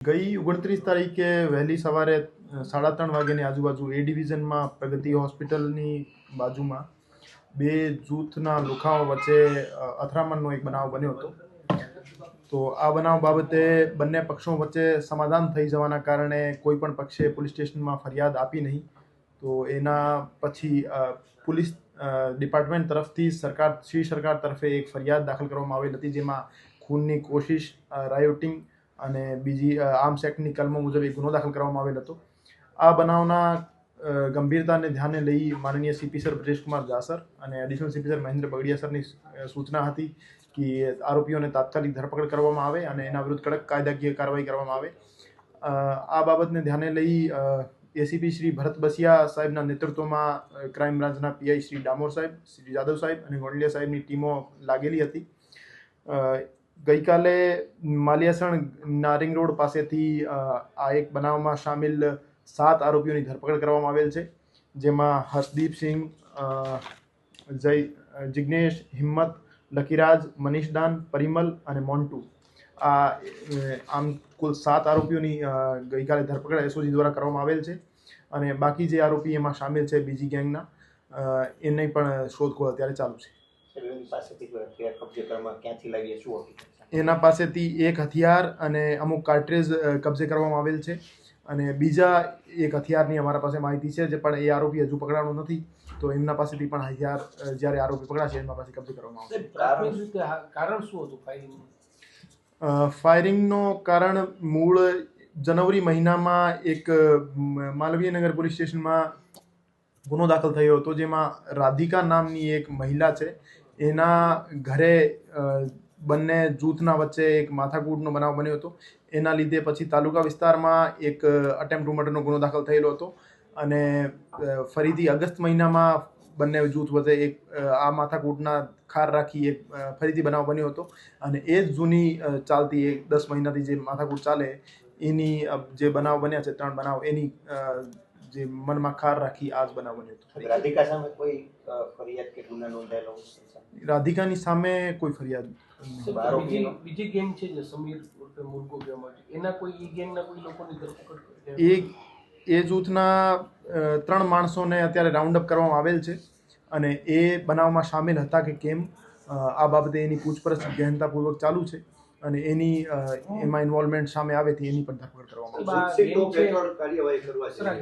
ગઈ ઓગણત્રીસ તારીખે વહેલી સવારે સાડા ત્રણ વાગ્યાની આજુબાજુ એ ડિવિઝનમાં પ્રગતિ હોસ્પિટલની બાજુમાં બે જૂથના લુખાઓ વચ્ચે અથડામણનો એક બનાવ બન્યો હતો. તો આ બનાવ બાબતે બંને પક્ષો વચ્ચે સમાધાન થઈ જવાના કારણે કોઈ પણ પક્ષે પોલીસ સ્ટેશનમાં ફરિયાદ આપી નહીં. તો એના પછી પોલીસ ડિપાર્ટમેન્ટ તરફથી સરકાર, શ્રી સરકાર તરફે એક ફરિયાદ દાખલ કરવામાં આવેલ હતી, જેમાં ખૂનની કોશિશ રાયોટિંગ અને બીજી આર્મ્સ એક્ટની કલમો મુજબ એક ગુનો દાખલ કરવામાં આવેલ હતો. આ બનાવના ગંભીરતાને ધ્યાને લઈ માનનીય સીપી સર બ્રજેશકુમાર જાસર અને additional CP sir Mahendra Bagadia સરની સૂચના હતી કે આરોપીઓને તાત્કાલિક ધરપકડ કરવામાં આવે અને એના વિરુદ્ધ કડક કાયદાકીય કાર્યવાહી કરવામાં આવે. આ બાબતને ધ્યાને લઈ એસીપી શ્રી ભરત બસિયા સાહેબના નેતૃત્વમાં ક્રાઇમ બ્રાન્ચના પીઆઈ શ્રી ડામોર સાહેબ, શ્રી જાદવ સાહેબ અને ગોંડલિયા સાહેબની ટીમો લાગેલી હતી. ગઈકાલે માલિયાસણ નારિંગ રોડ પાસેથી આ એક બનાવમાં સામેલ સાત આરોપીઓની ધરપકડ કરવામાં આવેલ છે જેમાં હર્ષદીપસિંહ અ, જય જિજ્ઞેશ હિંમત લકીરાજ મનીષદાન પરિમલ અને મોન્ટુ. આ આમ કુલ સાત આરોપીઓની ગઈકાલે ધરપકડ એસઓજી દ્વારા કરવામાં આવેલ છે અને બાકી જે આરોપી એમાં સામેલ છે બીજી ગેંગના એની પણ શોધખોળ અત્યારે ચાલુ છે. એના પાસેથી એક હથિયાર અને અમુક કાર્ટ્રેજ કબજે કરવામાં આવેલ છે. અને બીજા એક હથિયારની અમારા પાસે માહિતી છે જે પણ એ આરોપી હજુ પકડાણો નથી તો એમના પાસેથી પણ હથિયાર જ્યારે આરોપી પકડાશે એમના પાસે કબજે કરવામાં આવશે. કારણ શું હતું ફાયરિંગ ફાયરિંગનો કારણ મૂળ જનવરી મહિનામાં એક માલવીયનગર પોલીસ સ્ટેશનમાં ગુનો દાખલ થયો હતો, જેમાં રાધિકા નામની એક મહિલા છે. એના ઘરે બંને જૂથના વચ્ચે એક માથાકૂટનો બનાવ બન્યો હતો. એના લીધે પછી તાલુકા વિસ્તારમાં એક અટેમ્પ ટુ મર્ડરનો ગુનો દાખલ થયેલો હતો. અને ફરીથી અગસ્ત મહિનામાં બંને જૂથ વચ્ચે એક આ માથાકૂટના ખાર રાખી એક ફરીથી બનાવ બન્યો હતો. અને એ જ જૂની ચાલતી એક દસ મહિનાથી જે માથાકૂટ ચાલે, એની જે બનાવ બન્યા છે, ત્રણ બનાવ, એની જે મનમાં ખાર રાખી આજ બનાવવાની બનાવ બન્યો હતો રાધિકા સામે કોઈ ફરિયાદ કે ગુના નોંધાયેલો રાધિકાની સામે કોઈ ફરિયાદ બીજી ગેમ છે જે સમીર ઉર્ફે મુર્ગો ગેમ એના કોઈ ઈ ગેમના કોઈ લોકોની ધરપકડ એ એ જૂથના ત્રણ માણસોને અત્યારે રાઉન્ડ અપ કરવામાં આવેલ છે અને એ બનાવમાં સામેલ હતા કે કેમ? આ બાબતે એની પૂછપરછ ગહેનતાપૂર્વક ચાલુ છે. અને એની એમાં ઇન્વોલ્વમેન્ટ સામે આવે તે એની પણ ધરપકડ કરવામાં આવશે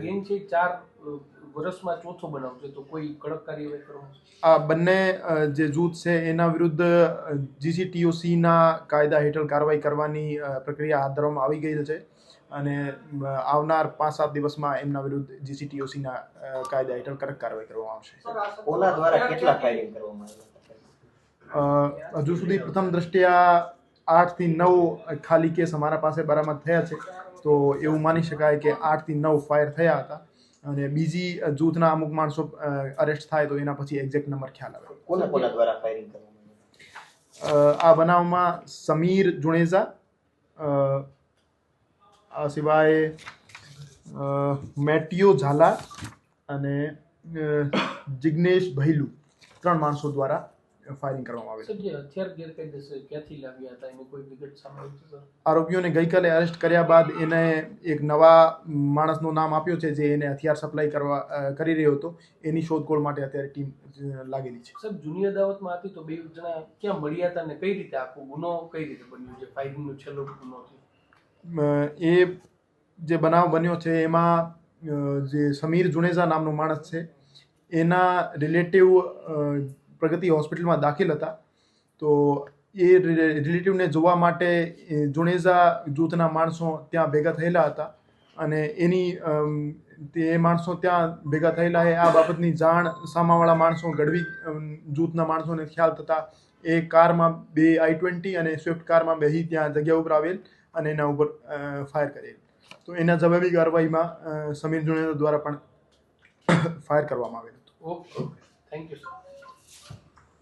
ગેંગ છે ચાર વર્ષમાં ચોથો બનાવ છે તો કોઈ કડક કાર્યવાહી કરવામાં આ બંને જે જૂથ છે એના વિરુદ્ધ જીસીટીઓસીના કાયદા હેઠળ કાર્યવાહી કરવાની પ્રક્રિયા હાથ ધરવામાં આવી ગઈ છે. અને આવનાર પાંચ સાત દિવસમાં એમના વિરુદ્ધ જીસીટીઓસીના કાયદા હેઠળ કડક કાર્યવાહી કરવામાં આવશે. ઓલા દ્વારા કેટલા ફાયરિંગ કરવામાં આવ્યા? હજુ સુધી પ્રથમ દ્રષ્ટિયા આઠથી નવ ખાલી કેસ અમારા પાસે બરામદ થયા છે. તો એવું માની શકાય કે આઠથી નવ ફાયર થયા હતા. અને બીજી જૂથના અમુક માણસો અરેસ્ટ થાય તો એના પછી એક્ઝેક્ટ નંબર ખ્યાલ આવે. કોના કોના દ્વારા ફાયરિંગ આ બનાવમાં સમીર જુણેજા આ સિવાય મેટિયો ઝાલા અને જિગ્નેશ ભૈલુ ત્રણ માણસો દ્વારા ફાયરિંગ કરવામાં આવે છે. જે હથિયાર ગેરકાયદેસર ક્યાંથી લાવ્યા હતા એની કોઈ વિગત આવી આરોપીઓને ગઈકાલે અરેસ્ટ કર્યા બાદ એને એક નવા માણસનું નામ આપ્યું છે જે એને હથિયાર સપ્લાય કરવા કરી રહ્યો હતો. એની શોધખોળ માટે અત્યારે ટીમ લાગેલી છે. સર જૂની અદાવતમાં હતી તો બે જણા ક્યાં મળ્યા હતા અને કઈ રીતે આખો ગુનો કઈ રીતે બન્યો છે? ફાયરિંગનો છેલ્લો ગુનો છે. એ જે બનાવ બન્યો છે એમાં જે સમીર જુનેજા નામનો માણસ છે એના રિલેટિવ પ્રગતિ હોસ્પિટલમાં દાખલ હતા. તો એ રિલેટિવને જોવા માટે જુણેજા જૂથના માણસો ત્યાં ભેગા થયેલા હતા અને એની તે માણસો ત્યાં ભેગા થયેલા એ આ બાબતની જાણ સામાવાળા માણસો, ગઢવી જૂથના માણસોને ખ્યાલ થતા એ કારમાં બે આઈ ટ્વેન્ટી અને સ્વિફ્ટ કારમાં બેસી ત્યાં જગ્યા ઉપર આવેલ અને એના ઉપર ફાયર કરેલ. તો એના જવાબી કાર્યવાહીમાં સમીર જુણેજા દ્વારા પણ ફાયર કરવામાં આવેલ હતું. Okay okay. Thank you